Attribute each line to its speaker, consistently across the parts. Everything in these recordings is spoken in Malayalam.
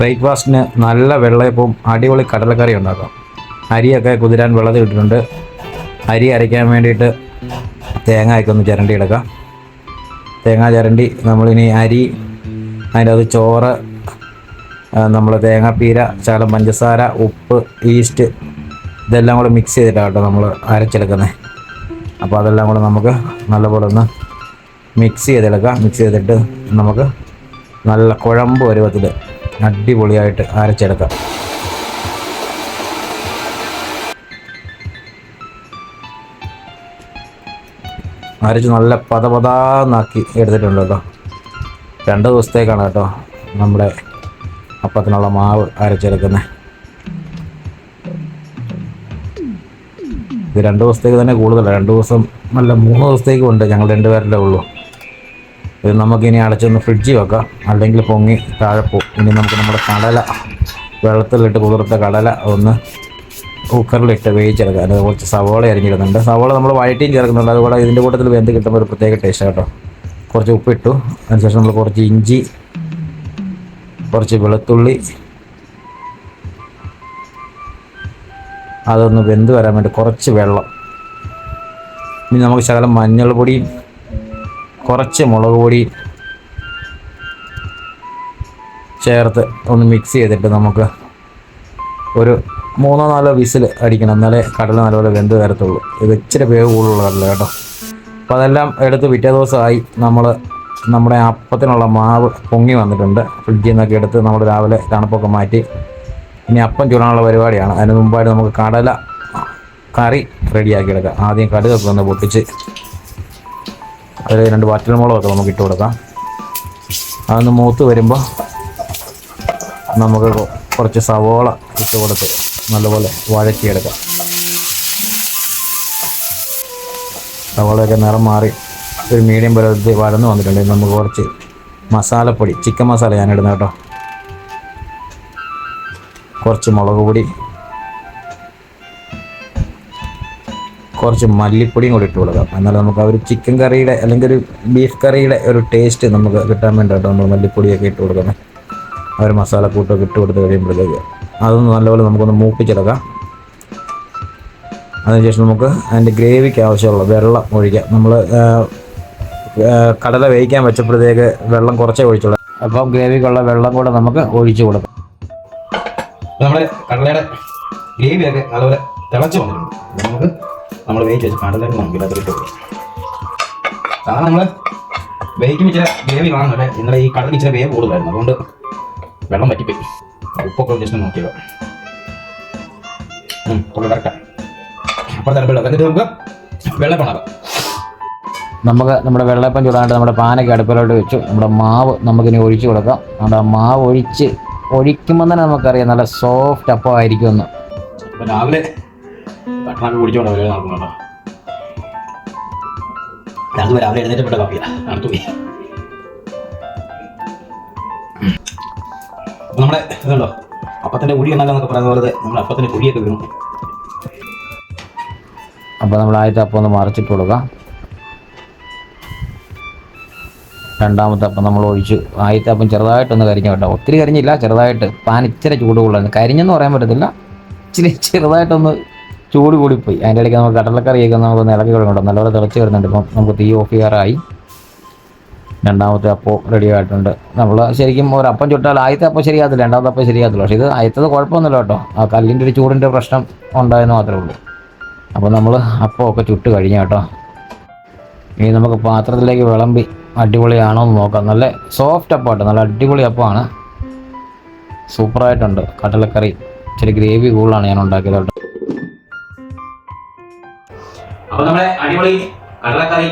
Speaker 1: ബ്രേക്ക്ഫാസ്റ്റിന് നല്ല വെള്ളയപ്പവും അടിപൊളി കടലക്കറി ഉണ്ടാക്കാം. അരിയൊക്കെ കുതിരാൻ വെള്ളത്തിൽ ഇട്ടിട്ടുണ്ട്. അരി അരയ്ക്കാൻ വേണ്ടിയിട്ട് തേങ്ങയൊക്കെ ഒന്ന് ചിരണ്ടി എടുക്കാം. തേങ്ങ ചിരണ്ടി നമ്മളിനി അരി അതിന്റെ അത് ചോറ് നമ്മൾ തേങ്ങാപ്പീര ശകലം പഞ്ചസാര ഉപ്പ് ഈസ്റ്റ് ഇതെല്ലാം കൂടെ മിക്സ് ചെയ്തിട്ടാണ് കേട്ടോ നമ്മൾ അരച്ചെടുക്കുന്നത് അപ്പോൾ അതെല്ലാം കൂടെ നമുക്ക് നല്ലപോലെ ഒന്ന് മിക്സ് ചെയ്തെടുക്കാം. മിക്സ് ചെയ്തിട്ട് നമുക്ക് നല്ല കുഴമ്പ് പരുവത്തിൽ അടിപൊളിയായിട്ട് അരച്ചെടുക്കാം. അരച്ച് നല്ല പതപതാന്നാക്കി എടുത്തിട്ടുണ്ട് കേട്ടോ. രണ്ട് ദിവസത്തേക്കാണ് കേട്ടോ നമ്മുടെ അപ്പത്തിനുള്ള മാവ് അരച്ചെടുക്കുന്നത്. ഇത് രണ്ട് ദിവസത്തേക്ക് തന്നെ കൂടുതലാണ് രണ്ട് ദിവസം നല്ല മൂന്ന് ദിവസത്തേക്കും ഉണ്ട് ഞങ്ങൾ രണ്ടുപേരല്ലേ ഉള്ളൂ. ഇത് നമുക്കിനി അടച്ചൊന്ന് ഫ്രിഡ്ജിൽ വെക്കാം. അല്ലെങ്കിൽ പൊങ്ങി താഴെ പോകും. ഇനി നമുക്ക് നമ്മുടെ കടല വെള്ളത്തിലിട്ട് കുതിർത്ത കടല ഒന്ന് കുക്കറിലിട്ട് വേവിച്ചെടുക്കാം. അതിന് കുറച്ച് സവോള അരിഞ്ഞിടുന്നുണ്ട്. സവോള നമ്മൾ വഴറ്റിയും ചേർക്കുന്നുണ്ട്. അതുപോലെ ഇതിന്റെ കൂട്ടത്തിൽ വെന്ത് കിട്ടുമ്പോൾ ഒരു പ്രത്യേക ടേസ്റ്റ് കേട്ടോ കുറച്ച് ഉപ്പിട്ടു. അതിനുശേഷം നമ്മൾ കുറച്ച് ഇഞ്ചി കുറച്ച് വെളുത്തുള്ളി. അതൊന്ന് വെന്ത് വരാൻ വേണ്ടി കുറച്ച് വെള്ളം. ഇനി നമുക്ക് ശകലം മഞ്ഞൾപ്പൊടിയും കുറച്ച് മുളക് പൊടി ചേർത്ത് ഒന്ന് മിക്സ് ചെയ്തിട്ട് നമുക്ക് ഒരു മൂന്നോ നാലോ വിസിൽ അടിക്കണം. എന്നാലേ കടല നല്ലപോലെ വെന്ത് വരത്തുള്ളൂ. ഇത് ഇച്ചിരി വേവ് കൂടുതലുള്ള കടല കേട്ടോ. അപ്പോൾ അതെല്ലാം എടുത്ത് പിറ്റേ ദിവസമായി നമ്മൾ നമ്മുടെ അപ്പത്തിനുള്ള മാവ് പൊങ്ങി വന്നിട്ടുണ്ട്. ഫ്രിഡ്ജിൽ നിന്നൊക്കെ എടുത്ത് നമ്മൾ രാവിലെ തണുപ്പൊക്കെ മാറ്റി ഇനി അപ്പം ചൂടാനുള്ള പരിപാടിയാണ്. അതിന് മുമ്പായിട്ട് നമുക്ക് കടല കറി റെഡിയാക്കി എടുക്കാം. ആദ്യം കടുകൊക്കെ ഒന്ന് പൊട്ടിച്ച് അതിൽ രണ്ട് വറ്റൽമുളകൊക്കെ നമുക്ക് ഇട്ട് കൊടുക്കാം. അതൊന്ന് മൂത്ത് വരുമ്പോൾ നമുക്ക് കുറച്ച് സവോള ഇട്ട് കൊടുത്ത് നല്ലപോലെ വഴക്കിയെടുക്കാം സവോളയൊക്കെ നിറം മാറി ഒരു മീഡിയം പരുവത്തിൽ വഴന്ന് വന്നിട്ടുണ്ട്. നമുക്ക് കുറച്ച് മസാലപ്പൊടി ചിക്കൻ മസാല ഞാൻ ഇടുന്ന കേട്ടോ. കുറച്ച് മുളക് പൊടി കുറച്ച് മല്ലിപ്പൊടിയും കൂടി ഇട്ട് കൊടുക്കാം. എന്നാൽ നമുക്ക് ആ ഒരു ചിക്കൻ കറിയുടെ അല്ലെങ്കിൽ ഒരു ബീഫ് കറിയുടെ ഒരു ടേസ്റ്റ് നമുക്ക് കിട്ടാൻ വേണ്ടിയിട്ട് നമ്മൾ മല്ലിപ്പൊടിയൊക്കെ ഇട്ട് കൊടുക്കുന്നത് ആ ഒരു മസാലക്കൂട്ടൊക്കെ ഇട്ട് കൊടുത്ത് കഴിയുമ്പോഴത്തേക്ക് അതൊന്ന് നല്ലപോലെ നമുക്കൊന്ന് മൂപ്പിച്ചെടുക്കാം. അതിനുശേഷം നമുക്ക് അതിന്റെ ഗ്രേവിക്ക് ആവശ്യമുള്ള വെള്ളം ഒഴിക്കാം. നമ്മൾ കടല വേവിക്കാൻ വെച്ചപ്പോഴത്തേക്ക് വെള്ളം കുറച്ചേ ഒഴിച്ചുള്ളൂ. അപ്പം ഗ്രേവിക്കുള്ള വെള്ളം കൂടെ നമുക്ക് ഒഴിച്ചു കൊടുക്കാം.
Speaker 2: നമ്മുടെ കടലയുടെ ഗ്രേവിയൊക്കെ അതുപോലെ തിളച്ചു വന്നിട്ടുണ്ട്. നമുക്ക് നമ്മൾ വെയിറ്റ് വെച്ച് കടലൊക്കെ നമുക്ക് ഇതിനകത്ത് ഇട്ട് സാധാരണ നമ്മൾ വേവിക്കുമ്പോൾ ഇച്ചിരി ഗ്രേവി കാണുന്നില്ല ഇന്നലെ ഈ കടലിൽ ഇച്ചിരി വേവ് കൂടുതലായിരുന്നു അതുകൊണ്ട് വെള്ളം പറ്റിപ്പോയി ഉപ്പൊക്കെ ജസ്റ്റ് നോക്കിയത്. ഉള്ള കറക്റ്റാണ് അപ്പുറത്തെ വെള്ളം. എന്നിട്ട് നമുക്ക് വെള്ളപ്പണാകാം
Speaker 1: നമുക്ക് നമ്മുടെ വെള്ളപ്പം ചൂടാണ്ട് നമ്മുടെ പാനൊക്കെ അടുപ്പിലോട്ട് വെച്ചു. നമ്മുടെ മാവ് നമുക്കിനി ഒഴിച്ചു കൊടുക്കാം. നമ്മുടെ മാവ് ഒഴിച്ച് ഒഴിക്കുമ്പോൾ തന്നെ നമുക്കറിയാം. നല്ല സോഫ്റ്റ് അപ്പം ആയിരിക്കുമെന്ന്
Speaker 2: രാവിലെ ഭക്ഷണമൊക്കെ കുടിച്ചോണ്ട് വരെ നടക്കുന്നുണ്ടോ? രാവിലെ രാവിലെ എഴുന്നേറ്റപ്പെട്ട കാപ്പിയാ. നടത്തു പോയി. നമ്മുടെ ഇതുണ്ടോ? അപ്പത്തിന്റെ കുഴി എന്നൊക്കെ പറയുന്ന പോലെ നമ്മുടെ അപ്പത്തിന്റെ കുഴിയൊക്കെ വീണു.
Speaker 1: അപ്പോൾ നമ്മൾ ആദ്യത്തെ അപ്പം ഒന്ന് മറിച്ചിട്ട് കൊടുക്കാം. രണ്ടാമത്തെ അപ്പം നമ്മൾ ഒഴിച്ചു ആദ്യത്തെ അപ്പം ചെറുതായിട്ടൊന്ന് കരിഞ്ഞു കേട്ടോ. ഒത്തിരി കരിഞ്ഞില്ല ചെറുതായിട്ട്. പാൻ ഇച്ചിരി ചൂട് കൂടുതലായിരുന്നു കരിഞ്ഞെന്ന് പറയാൻ പറ്റത്തില്ല. ഇച്ചിരി ചെറുതായിട്ടൊന്ന് ചൂട് കൂടിപ്പോയി. അതിന്റെ ഇടയ്ക്ക് നമുക്ക് കടലക്കറിയൊക്കെ നമുക്ക് ഇളക്കി കൊടുക്കണ്ടോ നല്ലപോലെ തിളച്ച് വരുന്നുണ്ട്. ഇപ്പം നമുക്ക് തീ ഓഫ് ചെയ്യാറായി. രണ്ടാമത്തെ അപ്പോൾ റെഡി ആയിട്ടുണ്ട്. നമ്മൾ ശരിക്കും ഒരു അപ്പം ചുട്ടാൽ ആദ്യത്തെ അപ്പം ശരിയാകത്തില്ല. രണ്ടാമത്തെ അപ്പം ശരിയാകത്തില്ല. പക്ഷേ ഇത് ആദ്യത്തത് കുഴപ്പമൊന്നുമില്ല കേട്ടോ. ആ കല്ലിന്റെ ഒരു ചൂടിന്റെ പ്രശ്നം ഉണ്ടായെന്ന് മാത്രമേ ഉള്ളൂ. അപ്പോൾ നമ്മൾ അപ്പമൊക്കെ ചുട്ട് കഴിഞ്ഞ കേട്ടോ. ഇനി നമുക്ക് പാത്രത്തിലേക്ക് വിളമ്പി അടിപൊളിയാണോ എന്ന് നോക്കാം. നല്ല സോഫ്റ്റ് അപ്പമായിട്ട് നല്ല അടിപൊളി അപ്പമാണ്. സൂപ്പറായിട്ടുണ്ട്. കടലക്കറി. ഇച്ചിരി ഗ്രേവി കൂളാണ് ഞാൻ ഉണ്ടാക്കിയത്
Speaker 2: അപ്പോൾ നമ്മളെ അടിപൊളി കടലക്കറി.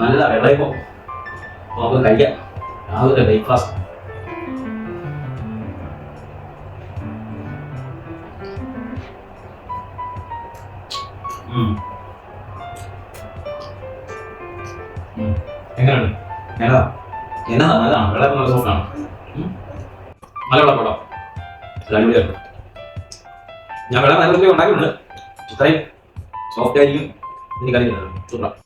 Speaker 2: നല്ല വെള്ളയപ്പം. നമുക്ക് കഴിക്കാം. രാവിലെ ബ്രേക്ക്ഫാസ്റ്റ് ഞാൻ വെള്ളം നല്ല ഉണ്ടാക്കിയിട്ടുണ്ട്. ഇത്രയും സോഫ്റ്റ് ആയിരിക്കും. 你赶紧的，走了。